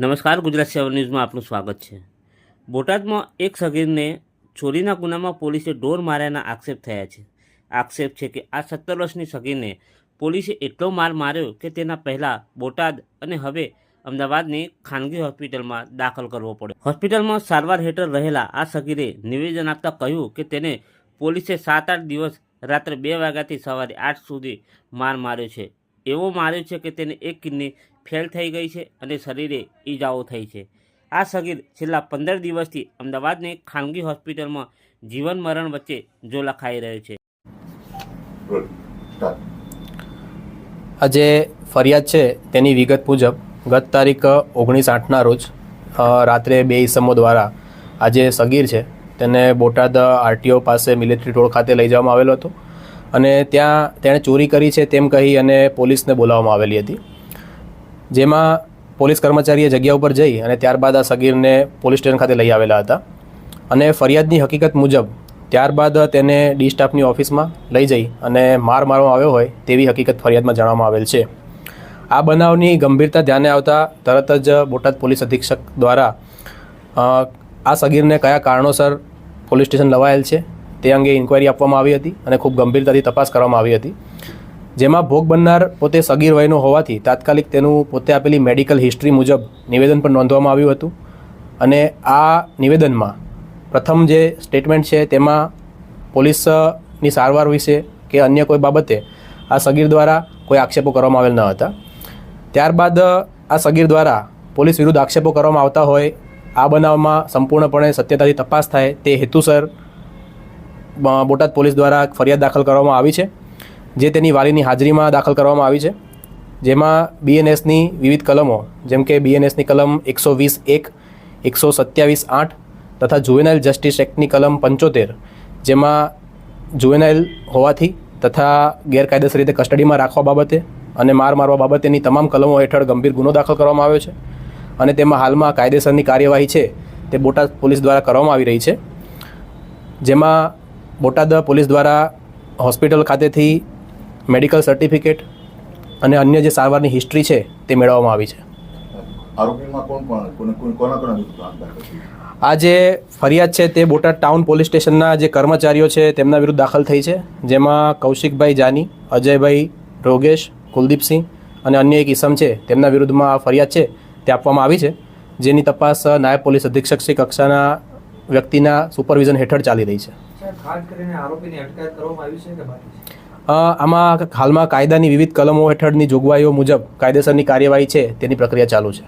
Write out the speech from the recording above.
નમસ્કાર, ગુજરાત સેવન ન્યૂઝમાં આપનું સ્વાગત છે. બોટાદમાં એક સગીરને ચોરીના ગુનામાં પોલીસે ઢોર માર્યાના આક્ષેપ થયા છે. આક્ષેપ છે કે આ સત્તર વર્ષની સગીરને પોલીસે એટલો માર માર્યો કે તેના પહેલાં બોટાદ અને હવે અમદાવાદની ખાનગી હોસ્પિટલમાં દાખલ કરવો પડ્યો. હોસ્પિટલમાં સારવાર હેઠળ રહેલા આ સગીરે નિવેદન આપતા કહ્યું કે તેને પોલીસે સાત આઠ દિવસ રાત્રે બે વાગ્યાથી સવારે આઠ સુધી માર માર્યો છે. એવો માર્યો છે કે તેને એક કિડની ફેલ થઈ ગઈ છે અને શરીરે ઈજાઓ થઈ છે. આ સગીર છેલ્લા પંદર દિવસથી અમદાવાદની ખાનગી હોસ્પિટલમાં જીવન મરણ વચ્ચે જો લખાઈ રહ્યો છે. આજે ફરિયાદ છે તેની વિગત મુજબ ગત તારીખ ઓગણીસ આઠના રોજ રાત્રે બે ઈસમો દ્વારા આ જે સગીર છે તેને બોટાદ આરટીઓ પાસે મિલિટરી રોડ ખાતે લઈ જવામાં આવેલો હતો. અને ત્યાં તેણે ચોરી કરી છે તેમ કહી અને પોલીસને બોલાવવામાં આવેલી હતી. જેમાં પોલીસ કર્મચારીએ જગ્યા ઉપર જઈ અને ત્યારબાદ આ સગીરને પોલીસ સ્ટેશન ખાતે લઈ આવેલા હતા અને ફરિયાદની હકીકત મુજબ ત્યારબાદ તેને ડી સ્ટાફની ઓફિસમાં લઈ જઈ અને માર મારવામાં આવ્યો હોય તેવી હકીકત ફરિયાદમાં જણાવવામાં આવેલ છે. આ બનાવની ગંભીરતા ધ્યાને આવતા તરત જ બોટાદ પોલીસ અધિક્ષક દ્વારા આ સગીરને કયા કારણોસર પોલીસ સ્ટેશન લવાયેલ છે? તે અંગે ઇન્ક્વાયરી આપવામાં આવી હતી અને ખૂબ ગંભીરતાથી તપાસ કરવામાં આવી હતી. જેમાં ભોગ બનનાર પોતે સગીર વયનો હોવાથી તાત્કાલિક તેનું પોતે આપેલી મેડિકલ હિસ્ટ્રી મુજબ નિવેદન પણ નોંધવામાં આવ્યું હતું. અને આ નિવેદનમાં પ્રથમ જે સ્ટેટમેન્ટ છે તેમાં પોલીસની સારવાર વિશે કે અન્ય કોઈ બાબતે આ સગીર દ્વારા કોઈ આક્ષેપો કરવામાં આવેલ ન હતા. ત્યારબાદ આ સગીર દ્વારા પોલીસ વિરુદ્ધ આક્ષેપો કરવામાં આવતા હોય, આ બનાવમાં સંપૂર્ણપણે સત્યતાથી તપાસ થાય તે હેતુસર બોટાદ પોલીસ દ્વારા ફરિયાદ દાખલ કરવામાં આવી છે, જે તેની વાલીની હાજરીમાં દાખલ કરવામાં આવી છે. જેમાં બીએનએસની વિવિધ કલમો, જેમ કે બીએનએસની કલમ એકસો વીસ એક, એકસો સત્યાવીસ આઠ તથા જુવેનાઇલ જસ્ટિસ એક્ટની કલમ પંચોતેર, જેમાં જુવેનાઇલ હોવાથી તથા ગેરકાયદેસર રીતે કસ્ટડીમાં રાખવા બાબતે અને માર મારવા બાબતેની તમામ કલમો હેઠળ ગંભીર ગુનો દાખલ કરવામાં આવ્યો છે અને તેમાં હાલમાં કાયદેસરની કાર્યવાહી છે તે બોટાદ પોલીસ દ્વારા કરવામાં આવી રહી છે. જેમાં બોટાદ પોલીસ દ્વારા હોસ્પિટલ ખાતેથી મેડિકલ સર્ટિફિકેટ અને અન્ય જે સારવારની હિસ્ટ્રી છે તે મેળવવામાં આવી છે? આ જે ફરિયાદ છે તે બોટાદ ટાઉન પોલીસ સ્ટેશનના જે કર્મચારીઓ છે તેમના વિરુદ્ધ દાખલ થઈ છે. જેમાં કૌશિકભાઈ જાની અજયભાઈ રોગેશ કુલદીપસિંહ અને અન્ય એક ઈસમ છે તેમના વિરુદ્ધમાં આ ફરિયાદ છે તે આપવામાં આવી છે. જેની તપાસ નાયબ પોલીસ અધિક્ષક શ્રી કક્ષાના વ્યક્તિના સુપરવિઝન હેઠળ ચાલી રહી છે. આમાં હાલમાં કાયદાની વિવિધ કલમો હેઠળની જોગવાઈઓ મુજબ કાયદેસરની કાર્યવાહી છે તેની પ્રક્રિયા ચાલુ છે.